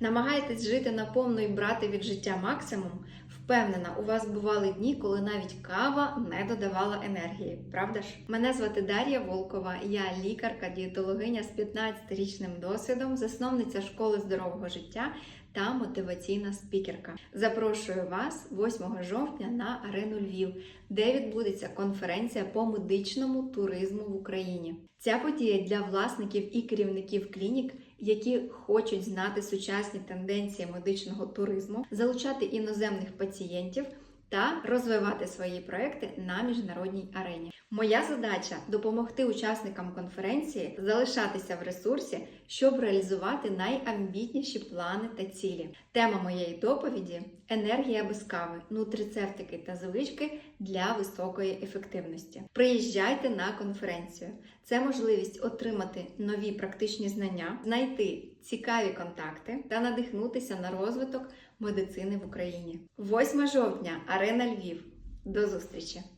Намагаєтесь жити наповно і брати від життя максимум? Впевнена, у вас бували дні, коли навіть кава не додавала енергії, правда ж? Мене звати Дар'я Волкова, я лікарка, дієтологиня з 15-річним досвідом, засновниця школи здорового життя та мотиваційна спікерка. Запрошую вас 8 жовтня на арену Львів, де відбудеться конференція по медичному туризму в Україні. Ця подія для власників і керівників клінік, які хочуть знати сучасні тенденції медичного туризму, залучати іноземних пацієнтів та розвивати свої проекти на міжнародній арені. Моя задача допомогти учасникам конференції залишатися в ресурсі, щоб реалізувати найамбітніші плани та цілі. Тема моєї доповіді енергія без кави, нутрицептики та звички для високої ефективності. Приїжджайте на конференцію. Це можливість отримати нові практичні знання, знайти цікаві контакти та надихнутися на розвиток медицини в Україні. 8 жовтня, арена Львів. До зустрічі!